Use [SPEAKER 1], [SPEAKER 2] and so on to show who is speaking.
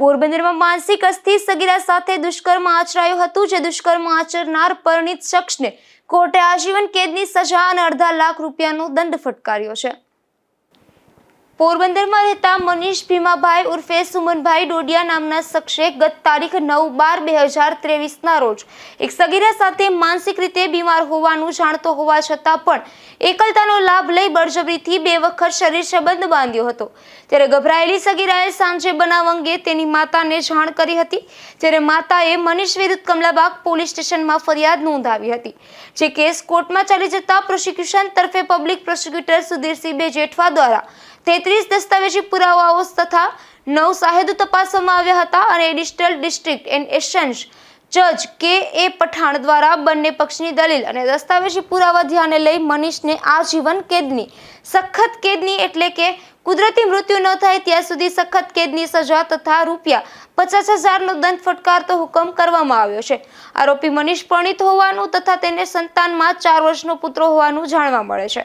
[SPEAKER 1] પોરબંદરમાં માનસિક અસ્થિર સગીરા સાથે દુષ્કર્મ આચરાયું હતું, જે દુષ્કર્મ આચરનાર પરણિત શખ્સને કોર્ટે આજીવન કેદની સજા અને અડધા લાખ રૂપિયાનો દંડ ફટકાર્યો છે. પોરબંદરમાં રહેતા મનીષ ભીમાભાઈ ઉર્ફે સુમનભાઈ ડોડિયા નામના શખ્સે ગત તારીખ નવ બાર બે હજાર ત્રેવીસના રોજ એક સગીરા સાથે માનસિક રીતે બીમાર હોવાનું જાણતો હોવા છતાં પણ એકલતાનો લાભ લઈ બળજબરીથી બે વખત શરીર સંબંધ બાંધ્યો હતો. ત્યારે ગભરાયેલી સગીરાએ સાંજે બનાવ અંગે તેની માતાને જાણ કરી હતી. ત્યારે માતાએ મનીષ વિરુદ્ધ કમલાબાગ પોલીસ સ્ટેશનમાં ફરિયાદ નોંધાવી હતી. જે કેસ કોર્ટમાં ચાલી જતા પ્રોસિક્યુશન તરફે પબ્લિક પ્રોસિક્યુટર સુધીરસિંહ બે જેઠવા દ્વારા તેત્રીસ દસ્તાવેજી પુરાવાઓ તથા નવ સાહેદો તપાસવામાં આવ્યા હતા અને એડિશનલ ડિસ્ટ્રિક્ટ એન્ડ એશન્સ જજ કે એ પઠાણ દ્વારા બંને પક્ષની દલીલ અને દસ્તાવેજી પુરાવા ધ્યાને લઈ મનીષને આજીવન કેદની, સખત કેદની એટલે કે કુદરતી મૃત્યુ ન થાય ત્યાં સુધી સખત કેદની સજા તથા રૂપિયા પચાસ હજારનો દંડ ફટકારતો હુકમ કરવામાં આવ્યો છે. આરોપી મનીષ પરણિત હોવાનું તથા તેને સંતાનમાં ચાર વર્ષનો પુત્ર હોવાનું જાણવા મળે છે.